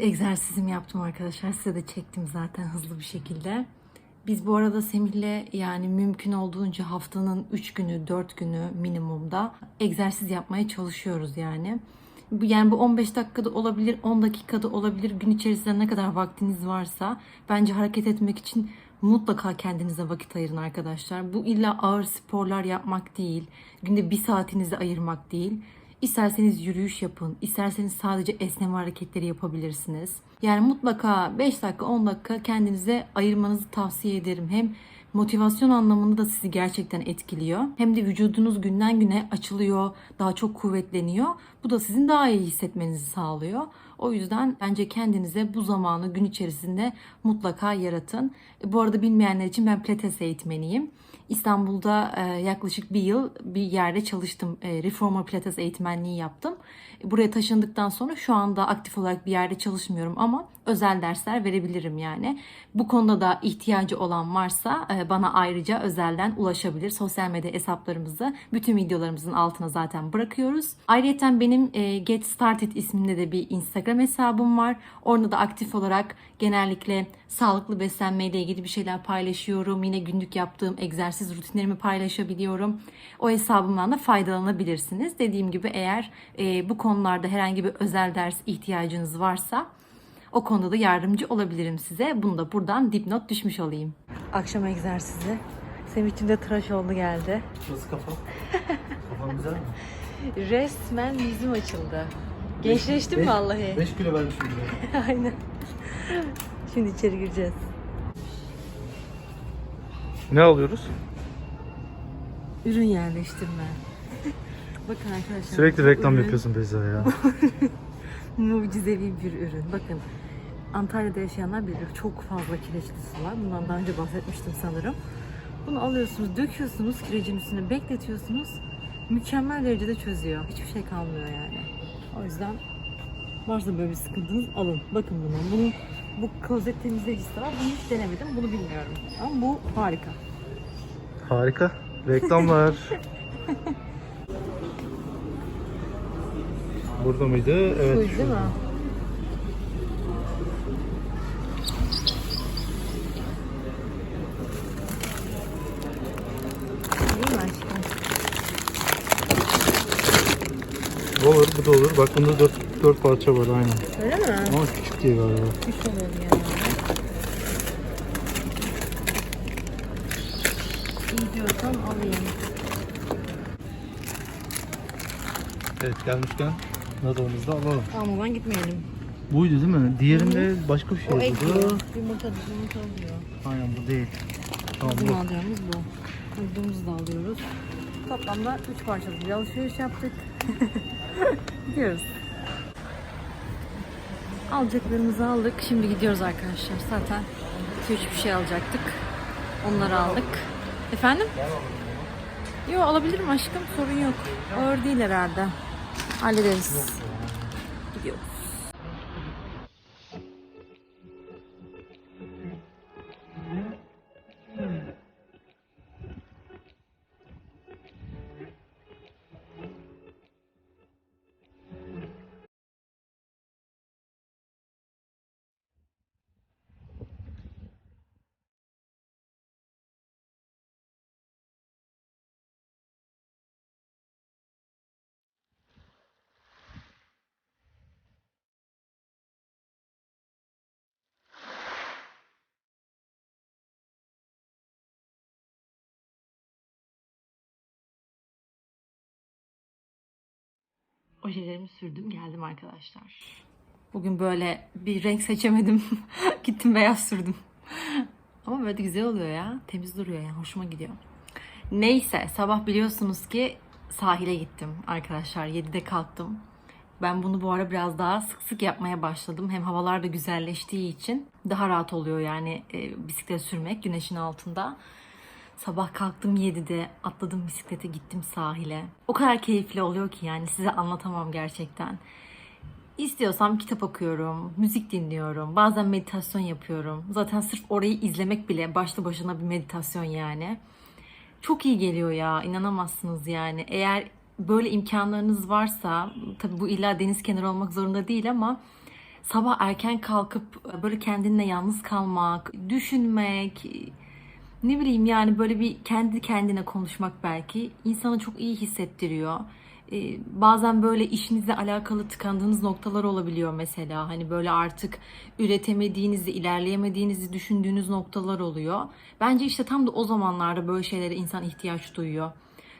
egzersizimi yaptım arkadaşlar. Size de çektim zaten hızlı bir şekilde. Biz bu arada Semih'le yani mümkün olduğunca haftanın 3 günü, 4 günü minimumda egzersiz yapmaya çalışıyoruz yani. Yani bu 15 dakikada olabilir, 10 dakikada olabilir. Gün içerisinde ne kadar vaktiniz varsa bence hareket etmek için mutlaka kendinize vakit ayırın arkadaşlar. Bu illa ağır sporlar yapmak değil, günde bir saatinizi ayırmak değil. İsterseniz yürüyüş yapın, isterseniz sadece esneme hareketleri yapabilirsiniz. Yani mutlaka 5 dakika 10 dakika kendinize ayırmanızı tavsiye ederim. Hem motivasyon anlamında da sizi gerçekten etkiliyor. Hem de vücudunuz günden güne açılıyor, daha çok kuvvetleniyor. Bu da sizin daha iyi hissetmenizi sağlıyor. O yüzden bence kendinize bu zamanı gün içerisinde mutlaka yaratın. E, Bu arada bilmeyenler için ben pilates eğitmeniyim. İstanbul'da e, yaklaşık bir yıl bir yerde çalıştım. E, Reformer Pilates eğitmenliği yaptım. E, Buraya taşındıktan sonra şu anda aktif olarak bir yerde çalışmıyorum ama özel dersler verebilirim yani. Bu konuda da ihtiyacı olan varsa e, bana ayrıca özelden ulaşabilir. Sosyal medya hesaplarımızı bütün videolarımızın altına zaten bırakıyoruz. Ayrıca benim e, Get Started isminde de bir Instagram hesabım var. Orada da aktif olarak genellikle sağlıklı beslenmeyle ilgili bir şeyler paylaşıyorum. Yine günlük yaptığım egzersiz rutinlerimi paylaşabiliyorum. O hesabımdan da faydalanabilirsiniz. Dediğim gibi eğer e, bu konularda herhangi bir özel ders ihtiyacınız varsa o konuda da yardımcı olabilirim size. Bunu da buradan dipnot düşmüş olayım. Akşam egzersizi. Semih'cim de tıraş oldu geldi. Nasıl kafam? Kafam güzel mi? Resmen yüzüm açıldı. Gençleştim Beş- vallahi. 5 kilo vermişim bile. Aynen. Şimdi içeri gireceğiz. Ne alıyoruz? Ürün yerleştirme. Bakın arkadaşlar. Sürekli bu reklam ürün yapıyorsun Beyza ya. Mucizevi bir ürün. Bakın Antalya'da yaşayanlar bilir. Çok fazla kireçli su var. Bundan daha önce bahsetmiştim sanırım. Bunu alıyorsunuz, döküyorsunuz kirecin üstüne, bekletiyorsunuz. Mükemmel derecede çözüyor. Hiçbir şey kalmıyor yani. O yüzden varsa böyle bir sıkıntınız alın. Bakın bunu. Bunun bu klozet temizleyicisi var. Bunu hiç denemedim. Bunu bilmiyorum. Ama bu harika. Harika. Reklamlar. Burada mıydı? Evet. Buydu? Değil mi aşkım? Olur, bu da olur. Bak bunda 4, 4 parça var aynen. Öyle mi? Ama küçük diye galiba. Üç olur yani. İyi diyorsan alayım. Evet gelmişken nadalımızı da alalım. Almadan gitmeyelim. Buydu değil mi? Diğerinde başka bir şey O ek diyor. Yumurta, yumurta alıyor. Aynen bu değil. Tamam Bizim bu. alacağımız bu. Aldığımızı da alıyoruz. Toplamda 3 parçalı bir alışveriş yaptık. Gidiyoruz. Alacaklarımızı aldık. Şimdi gidiyoruz arkadaşlar. Zaten 2-3 bir şey alacaktık. Onları aldık. Efendim? Yok alabilirim aşkım. Sorun yok. Ağır değil herhalde. Hallederiz. Gidiyoruz. Ojelerimi sürdüm geldim arkadaşlar. Bugün böyle bir renk seçemedim. Gittim beyaz sürdüm. Ama böyle de güzel oluyor ya. Temiz duruyor yani. Hoşuma gidiyor. Neyse sabah biliyorsunuz ki sahile gittim arkadaşlar. 7'de kalktım. Ben bunu bu ara biraz daha sık sık yapmaya başladım. Hem havalar da güzelleştiği için daha rahat oluyor yani e, bisiklet sürmek güneşin altında. Sabah kalktım 7'de atladım bisiklete gittim sahile. O kadar keyifli oluyor ki yani size anlatamam gerçekten. İstiyorsam kitap okuyorum, müzik dinliyorum, bazen meditasyon yapıyorum. Zaten sırf orayı izlemek bile başlı başına bir meditasyon yani. Çok iyi geliyor ya, inanamazsınız yani. Eğer böyle imkanlarınız varsa, tabii bu illa deniz kenarı olmak zorunda değil ama sabah erken kalkıp böyle kendinle yalnız kalmak, düşünmek, ne bileyim yani böyle bir kendi kendine konuşmak belki insanı çok iyi hissettiriyor. Ee, bazen böyle işinizle alakalı tıkandığınız noktalar olabiliyor mesela. Hani böyle artık üretemediğinizi, ilerleyemediğinizi düşündüğünüz noktalar oluyor. Bence işte tam da o zamanlarda böyle şeylere insan ihtiyaç duyuyor.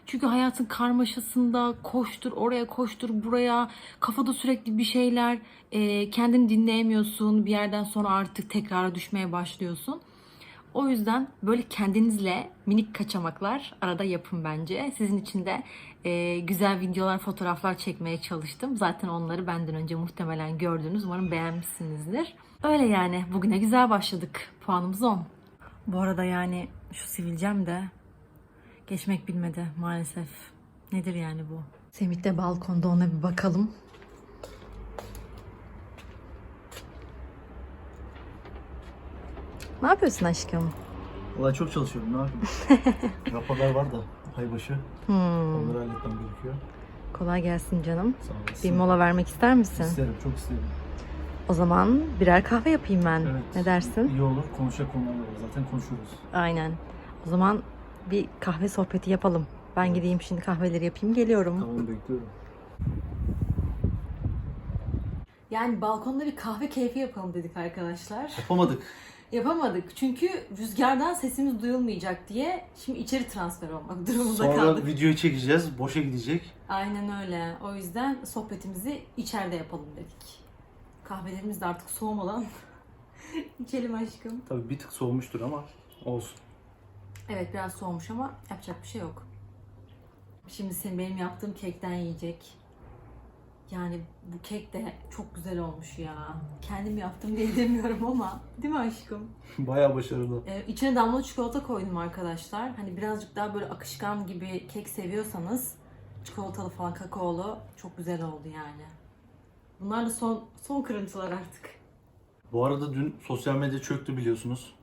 Çünkü hayatın karmaşasında koştur oraya koştur buraya kafada sürekli bir şeyler e, kendini dinleyemiyorsun bir yerden sonra artık tekrara düşmeye başlıyorsun. O yüzden böyle kendinizle minik kaçamaklar arada yapın bence. Sizin için de e, güzel videolar, fotoğraflar çekmeye çalıştım. Zaten onları benden önce muhtemelen gördünüz. Umarım beğenmişsinizdir. Öyle yani. Bugüne güzel başladık. Puanımız 10. Bu arada yani şu sivilcem de geçmek bilmedi maalesef. Nedir yani bu? Semih de balkonda ona bir bakalım. Ne yapıyorsun aşkım? Valla çok çalışıyorum ne yapayım. Raporlar var da aybaşı. Hmm, Onları halletmem gerekiyor. kolay gelsin canım. Sağ olasın. Bir mola vermek ister misin? İsterim çok isterim. O zaman birer kahve yapayım ben. Evet. Ne dersin? İyi olur konuşacak konular var zaten konuşuyoruz. Aynen. O zaman bir kahve sohbeti yapalım. Ben gideyim şimdi kahveleri yapayım geliyorum. Tamam bekliyorum. Yani balkonda bir kahve keyfi yapalım dedik arkadaşlar. Yapamadık. Yapamadık çünkü rüzgardan sesimiz duyulmayacak diye şimdi içeri transfer olmak durumunda Sonra kaldık. videoyu çekeceğiz. Boşa gidecek. Aynen öyle. O yüzden sohbetimizi içeride yapalım dedik. Kahvelerimiz de artık soğumadan içelim aşkım. Tabii bir tık soğumuştur ama olsun. Evet biraz soğumuş ama yapacak bir şey yok. Şimdi senin benim yaptığım kekten yiyecek. Yani bu kek de çok güzel olmuş ya. Kendim yaptım diye demiyorum ama. Değil mi aşkım? Bayağı başarılı. Ee, içine damla çikolata koydum arkadaşlar. Hani birazcık daha böyle akışkan gibi kek seviyorsanız çikolatalı falan kakaolu çok güzel oldu yani. Bunlar da son son kırıntılar artık. Bu arada dün sosyal medya çöktü biliyorsunuz.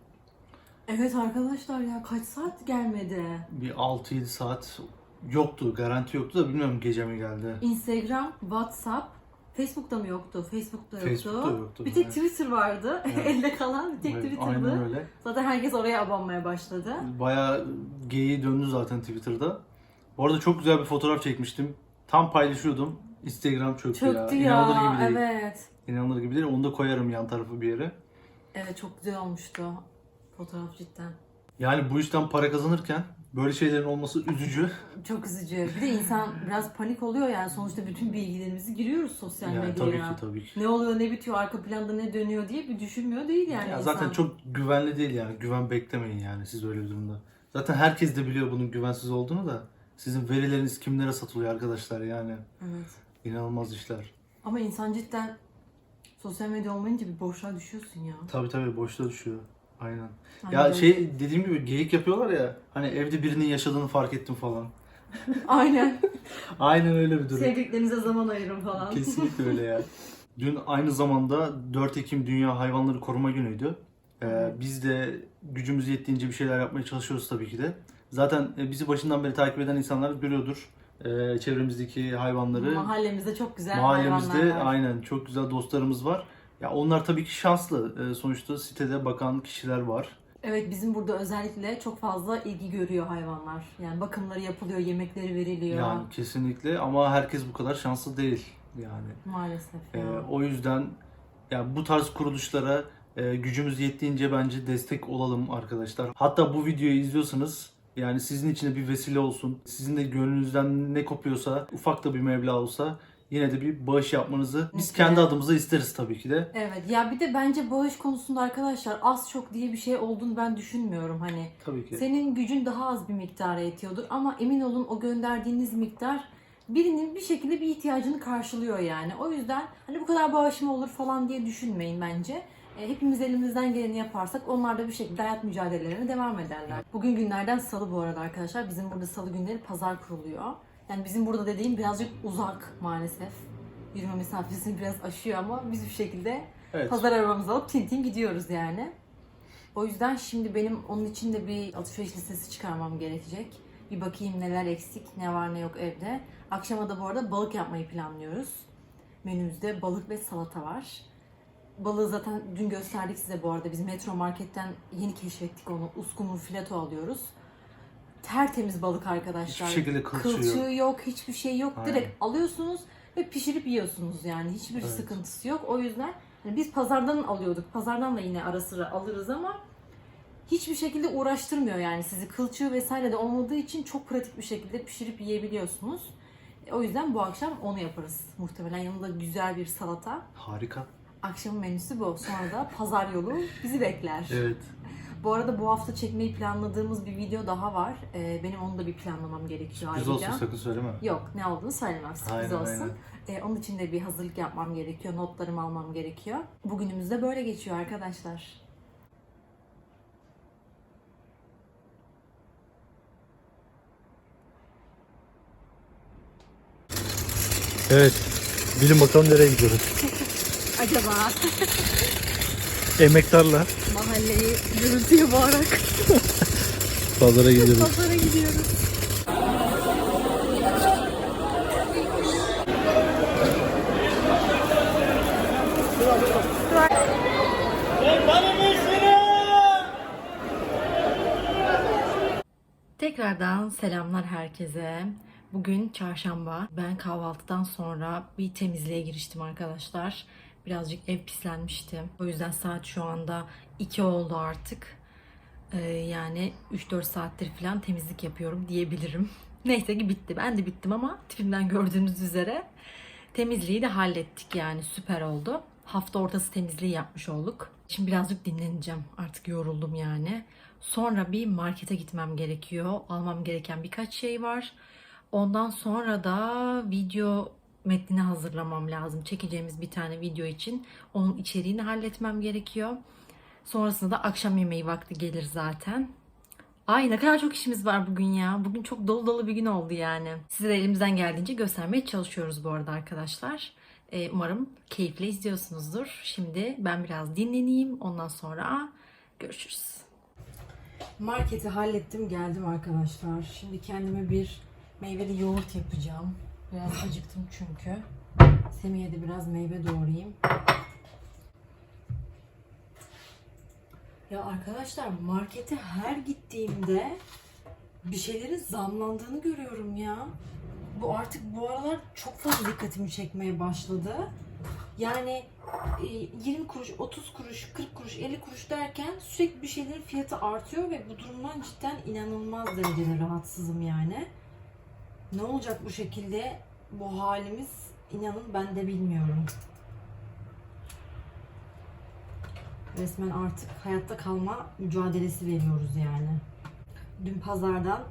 Evet arkadaşlar ya kaç saat gelmedi? Bir 6-7 saat yoktu. Garanti yoktu da bilmiyorum gece mi geldi. Instagram, WhatsApp, Facebook'ta mı yoktu? Facebook'ta yoktu. Facebook'ta yoktu, Bir tek evet. Twitter vardı. Evet. Elde kalan bir tek Evet, Twitter'dı. Aynen öyle. Zaten herkes oraya abanmaya başladı. Bayağı geyiği döndü zaten Twitter'da. Bu arada çok güzel bir fotoğraf çekmiştim. Tam paylaşıyordum. Instagram çöktü, Çöktü ya. İnanılır gibi değil. evet. İnanılır gibi değil. Onu da koyarım yan tarafı bir yere. Evet çok güzel olmuştu. Fotoğraf cidden. Yani bu işten para kazanırken böyle şeylerin olması üzücü. Çok üzücü. Bir de insan biraz panik oluyor yani sonuçta bütün bilgilerimizi giriyoruz sosyal Yani medyaya. tabii ki tabii ki. Ne oluyor ne bitiyor arka planda ne dönüyor diye bir düşünmüyor değil yani Ya insan. zaten çok güvenli değil yani. Güven beklemeyin yani siz öyle bir durumda. Zaten herkes de biliyor bunun güvensiz olduğunu da. Sizin verileriniz kimlere satılıyor arkadaşlar yani. Evet. İnanılmaz işler. Ama insan cidden sosyal medya olmayınca bir boşluğa düşüyorsun ya. Tabii tabii boşta düşüyor. Aynen. Aynen Ya öyle. şey dediğim gibi geyik yapıyorlar ya. Hani evde birinin yaşadığını fark ettim falan. Aynen. Aynen öyle bir durum. Sevdiklerinize zaman ayırın falan. Kesinlikle öyle ya. Dün aynı zamanda 4 Ekim Dünya Hayvanları Koruma Günü'ydü. Ee, biz de gücümüz yettiğince bir şeyler yapmaya çalışıyoruz tabii ki de. Zaten e, bizi başından beri takip eden insanlar görüyordur. Ee, çevremizdeki hayvanları. Mahallemizde çok güzel Mahallemizde hayvanlar var. aynen çok güzel dostlarımız var. Ya onlar tabii ki şanslı. Ee, sonuçta sitede bakan kişiler var. Evet bizim burada özellikle çok fazla ilgi görüyor hayvanlar. Yani bakımları yapılıyor, yemekleri veriliyor. Yani kesinlikle ama herkes bu kadar şanslı değil yani. Maalesef Ee, o yüzden ya bu tarz kuruluşlara e, gücümüz yettiğince bence destek olalım arkadaşlar. Hatta bu videoyu izliyorsanız yani sizin için de bir vesile olsun. Sizin de gönlünüzden ne kopuyorsa ufak da bir meblağ olsa yine de bir bağış yapmanızı biz kendi adımıza isteriz tabii ki de. Evet ya bir de bence bağış konusunda arkadaşlar az çok diye bir şey olduğunu ben düşünmüyorum hani. Tabii ki. Senin gücün daha az bir miktara yetiyordur ama emin olun o gönderdiğiniz miktar birinin bir şekilde bir ihtiyacını karşılıyor yani. O yüzden hani bu kadar bağışım olur falan diye düşünmeyin bence. E, Hepimiz elimizden geleni yaparsak onlar da bir şekilde hayat mücadelelerine devam ederler. Bugün günlerden salı bu arada arkadaşlar. Bizim burada salı günleri pazar kuruluyor. Yani bizim burada dediğim birazcık uzak maalesef. Yürüme mesafesini biraz aşıyor ama biz bir şekilde Evet. Pazar arabamızı alıp tintin gidiyoruz yani. O yüzden şimdi benim onun için de bir alışveriş listesi çıkarmam gerekecek. Bir bakayım neler eksik, ne var ne yok evde. Akşama da bu arada balık yapmayı planlıyoruz. Menümüzde balık ve salata var. balığı zaten dün gösterdik size bu arada. Biz Metro Market'ten yeni keşfettik onu. Uskumru fileto alıyoruz. Tertemiz balık arkadaşlar. Hiçbir şekilde kılçığı yok. Kılçığı yok, hiçbir şey yok. Aynen. Direkt alıyorsunuz ve pişirip yiyorsunuz yani. Hiçbir Evet. sıkıntısı yok. O yüzden hani biz pazardan alıyorduk. Pazardan da yine ara sıra alırız ama hiçbir şekilde uğraştırmıyor yani sizi. Kılçığı vesaire de olmadığı için çok pratik bir şekilde pişirip yiyebiliyorsunuz. E, O yüzden bu akşam onu yaparız. Muhtemelen yanında güzel bir salata. Harika. Akşamın menüsü bu. Sonra da pazar yolu bizi bekler. Evet. Bu arada bu hafta çekmeyi planladığımız bir video daha var. Ee, benim onu da bir planlamam gerekiyor Güzel olsun sakın söyleme. Yok ne olduğunu söylemem sürpriz Aynen, olsun. Ee, onun için de bir hazırlık yapmam gerekiyor. Notlarımı almam gerekiyor. Bugünümüz de böyle geçiyor arkadaşlar. Evet. Bilin bakalım nereye gidiyoruz. Acaba Emektarla mahalleyi gürültüye bağırarak pazara gidiyoruz. pazara gidiyoruz. Tekrardan selamlar herkese. Bugün çarşamba. Ben kahvaltıdan sonra bir temizliğe giriştim arkadaşlar. Birazcık ev pislenmişti. O yüzden saat şu anda 2 oldu artık. Ee, yani 3-4 saattir falan temizlik yapıyorum diyebilirim. Neyse ki bitti. Ben de bittim ama tipimden gördüğünüz üzere temizliği de hallettik yani süper oldu. Hafta ortası temizliği yapmış olduk. Şimdi birazcık dinleneceğim. Artık yoruldum yani. Sonra bir markete gitmem gerekiyor. Almam gereken birkaç şey var. Ondan sonra da video metnini hazırlamam lazım. Çekeceğimiz bir tane video için. Onun içeriğini halletmem gerekiyor. Sonrasında da akşam yemeği vakti gelir zaten. Ay ne kadar çok işimiz var bugün ya. Bugün çok dolu dolu bir gün oldu yani. Size de elimizden geldiğince göstermeye çalışıyoruz bu arada arkadaşlar. Ee, umarım keyifle izliyorsunuzdur. Şimdi ben biraz dinleneyim. Ondan sonra görüşürüz. Marketi hallettim geldim arkadaşlar. Şimdi kendime bir meyveli yoğurt yapacağım. Biraz acıktım çünkü. Semih'e de biraz meyve doğrayayım. Ya arkadaşlar markete her gittiğimde bir şeylerin zamlandığını görüyorum ya. Bu artık bu aralar çok fazla dikkatimi çekmeye başladı. Yani e, 20 kuruş, 30 kuruş, 40 kuruş, 50 kuruş derken sürekli bir şeylerin fiyatı artıyor ve bu durumdan cidden inanılmaz derecede rahatsızım yani. Ne olacak bu şekilde bu halimiz inanın ben de bilmiyorum. Resmen artık hayatta kalma mücadelesi veriyoruz yani. Dün pazardan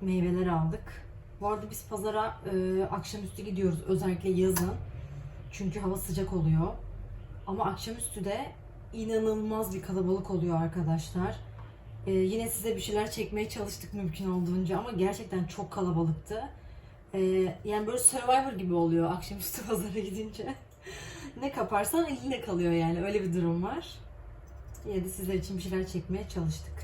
meyveler aldık. Bu arada biz pazara e, akşamüstü gidiyoruz özellikle yazın. Çünkü hava sıcak oluyor. Ama akşamüstü de inanılmaz bir kalabalık oluyor arkadaşlar. E, yine size bir şeyler çekmeye çalıştık mümkün olduğunca ama gerçekten çok kalabalıktı. E, yani böyle Survivor gibi oluyor akşamüstü pazara gidince. ne kaparsan elinde kalıyor yani öyle bir durum var. Yine de sizler için bir şeyler çekmeye çalıştık.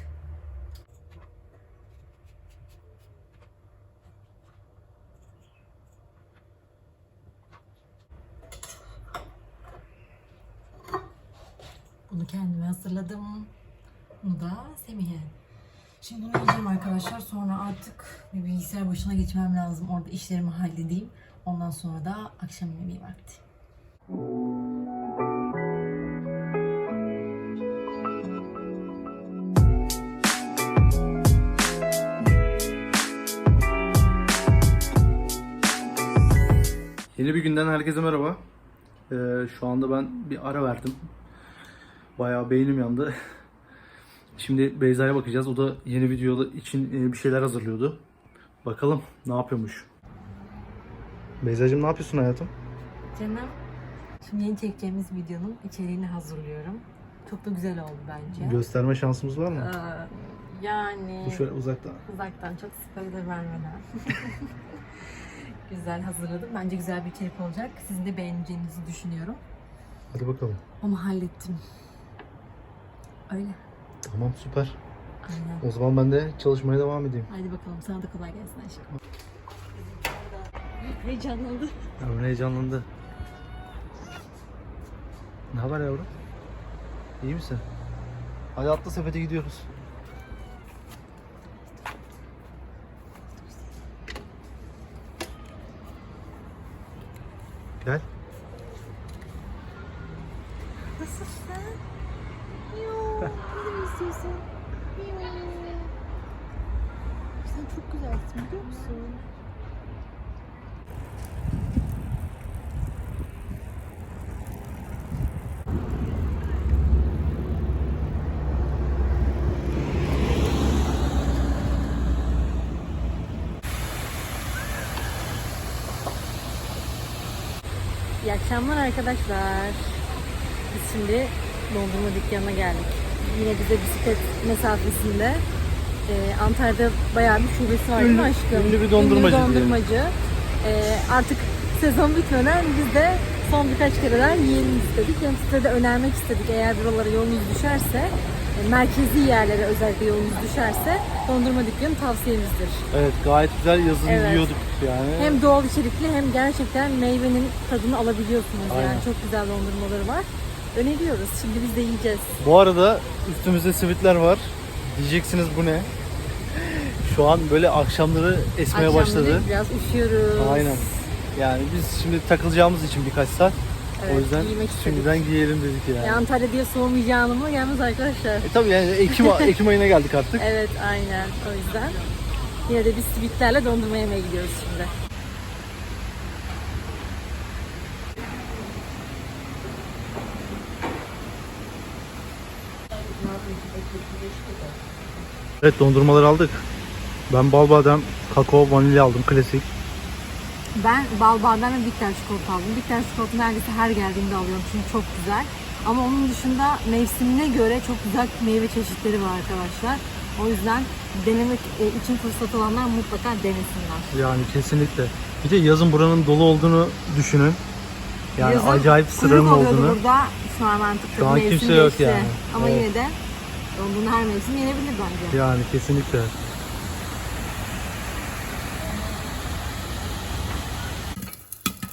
Bunu kendime hazırladım. Bunu da Semih'e. Şimdi bunu yiyeceğim arkadaşlar. Sonra artık bir bilgisayar başına geçmem lazım. Orada işlerimi halledeyim. Ondan sonra da akşam yemeği vakti. Yeni bir günden herkese merhaba. Ee, şu anda ben bir ara verdim. Bayağı beynim yandı. Şimdi Beyza'ya bakacağız. O da yeni video için e, bir şeyler hazırlıyordu. Bakalım ne yapıyormuş. Beyzacığım ne yapıyorsun hayatım? Canım, şimdi yeni çekeceğimiz videonun içeriğini hazırlıyorum. Çok da güzel oldu bence. Gösterme şansımız var mı? Ee, yani Bu şöyle uzaktan. uzaktan çok spoiler vermeden. güzel hazırladım. Bence güzel bir içerik olacak. Sizin de beğeneceğinizi düşünüyorum. Hadi bakalım. Onu hallettim. Öyle. Tamam süper. Aynen. O zaman ben de çalışmaya devam edeyim. Haydi bakalım sana da kolay gelsin aşkım. Heyecanlandı. Yavrum heyecanlandı. Ne haber yavrum? İyi misin? Hadi atla sepete gidiyoruz. Gel. Nasılsın? Yoo, ne istiyorsun? Yoo. Sen çok güzelsin biliyor musun? İyi akşamlar arkadaşlar. Biz şimdi dondurma dükkanına geldik. Yine bize bisiklet mesafesinde. Ee, Antalya'da bayağı bir şubesi var değil mi Ünlü- aşkım? ünlü bir dondurmacı bir dondurmacı. Ee, artık sezon bitmeden biz de son birkaç kere daha yiyelim istedik. Hem size de önermek istedik eğer buralara yolunuz düşerse, e, merkezi yerlere özellikle yolunuz düşerse dondurma dükkanı tavsiyemizdir. Evet gayet güzel yazın Evet. yiyorduk yani. Hem doğal içerikli hem gerçekten meyvenin tadını alabiliyorsunuz. Aynen. Yani çok güzel dondurmaları var. Öneriyoruz. Şimdi biz de yiyeceğiz. Bu arada üstümüzde sivitler var. Diyeceksiniz bu ne? Şu an böyle akşamları esmeye Akşamları başladı. Biraz üşüyoruz. Aynen. Yani biz şimdi takılacağımız için birkaç saat. Evet, o yüzden giymek istedik. şimdiden giyelim dedik yani. E, Antalya diye soğumayacağını mı gelmez arkadaşlar. E tabii yani Ekim, Ekim ayına geldik artık. Evet aynen o yüzden. Yine de biz sivitlerle dondurma yemeye gidiyoruz şimdi. Evet dondurmaları aldık. Ben bal badem, kakao, vanilya aldım klasik. Ben bal badem ve bitter çikolata aldım. Bitter çikolata neredeyse her geldiğimde alıyorum çünkü çok güzel. Ama onun dışında mevsimine göre çok güzel meyve çeşitleri var arkadaşlar. O yüzden denemek e, için fırsat olanlar mutlaka denesinler. Yani kesinlikle. Bir de yazın buranın dolu olduğunu düşünün. Yani Yazın acayip sıranın olduğunu. burada. Şu an artık Şu an kimse yok yani. Ama Evet. yine de dondurma her mevsim yenebilir bence. Yani kesinlikle.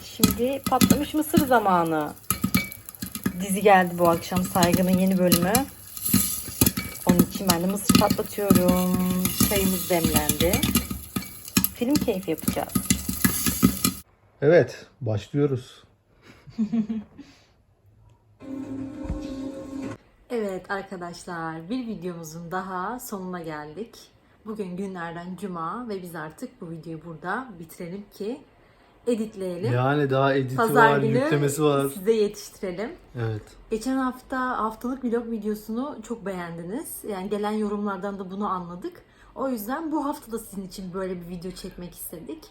Şimdi patlamış mısır zamanı. Dizi geldi bu akşam Saygı'nın yeni bölümü. Onun için ben de mısır patlatıyorum. Çayımız demlendi. Film keyfi yapacağız. Evet, başlıyoruz. Evet arkadaşlar bir videomuzun daha sonuna geldik. Bugün günlerden cuma ve biz artık bu videoyu burada bitirelim ki editleyelim. Yani daha editi Pazar var, günü yüklemesi var. size yetiştirelim. Evet. Geçen hafta haftalık vlog videosunu çok beğendiniz. Yani gelen yorumlardan da bunu anladık. O yüzden bu hafta da sizin için böyle bir video çekmek istedik.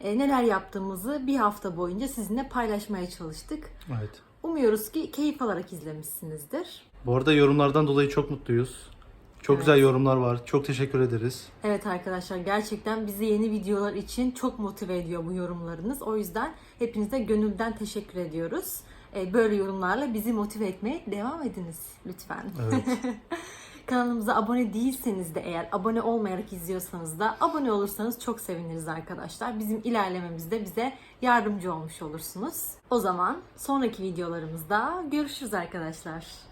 E, neler yaptığımızı bir hafta boyunca sizinle paylaşmaya çalıştık. Evet. Umuyoruz ki keyif alarak izlemişsinizdir. Bu arada yorumlardan dolayı çok mutluyuz. Çok Evet. güzel yorumlar var. Çok teşekkür ederiz. Evet arkadaşlar gerçekten bizi yeni videolar için çok motive ediyor bu yorumlarınız. O yüzden hepinize gönülden teşekkür ediyoruz. E, böyle yorumlarla bizi motive etmeye devam ediniz lütfen. Evet. Kanalımıza abone değilseniz de eğer abone olmayarak izliyorsanız da abone olursanız çok seviniriz arkadaşlar. Bizim ilerlememizde bize yardımcı olmuş olursunuz. O zaman sonraki videolarımızda görüşürüz arkadaşlar.